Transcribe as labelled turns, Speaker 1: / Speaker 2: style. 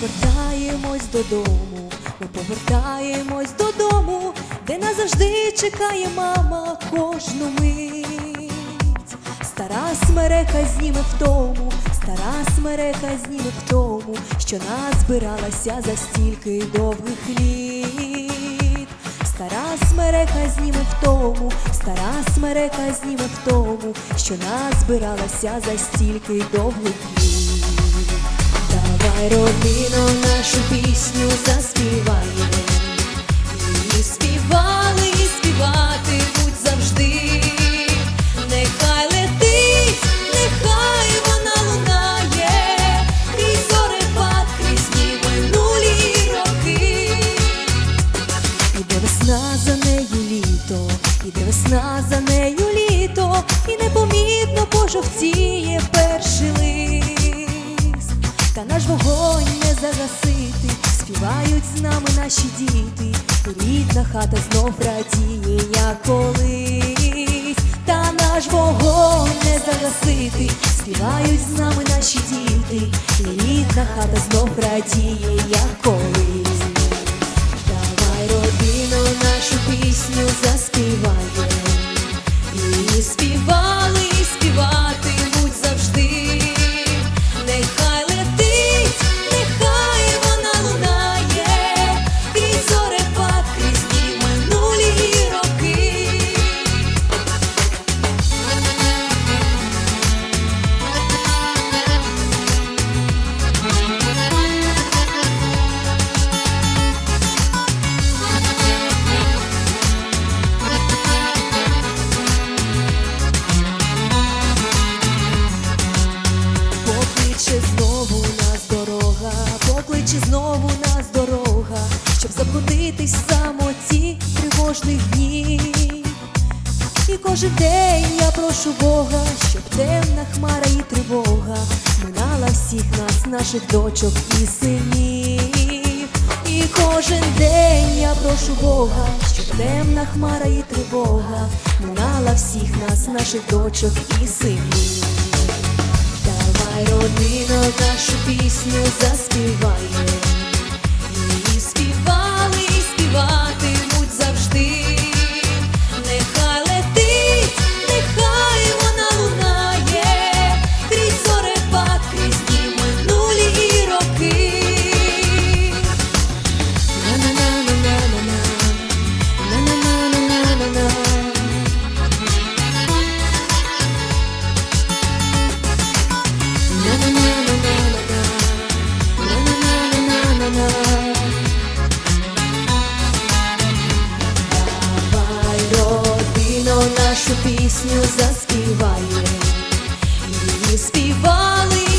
Speaker 1: повертаємось додому, ми повертаємось додому, де назавжди чекає мама кожну мить. Стара смерека зніме втому, стара смерека зніме втому, що нас збиралася за стільки довгих літ. Стара смерека зніме втому, стара смерека зніме втому, що нас збиралася за стільки довгих літ. Давай, родино, нашу пісню заспіваємо. І співали, і співати будь завжди. Нехай летить, нехай вона лунає, крізь зорепад, крізь дні минулі роки. Іде весна за нею літо, іде весна за нею літо, і непомітно пожовтіє. Та наш вогонь не загасити, співають з нами наші діти, рідна хата знов радіє, як колись. Та наш вогонь не загасити, співають з нами наші діти, рідна хата знов радіє, як колись. Давай, родино, нашу пісню заспіваємо. Тривожних днів. І кожен день я прошу Бога, щоб темна хмара і тривога минала всіх нас, наших дочок і синів. І кожен день я прошу Бога, щоб темна хмара і тривога минала всіх нас, наших дочок і синів. Давай, родино, нашу пісню заспіваємо. Нашу пісню заспіває. І співали, і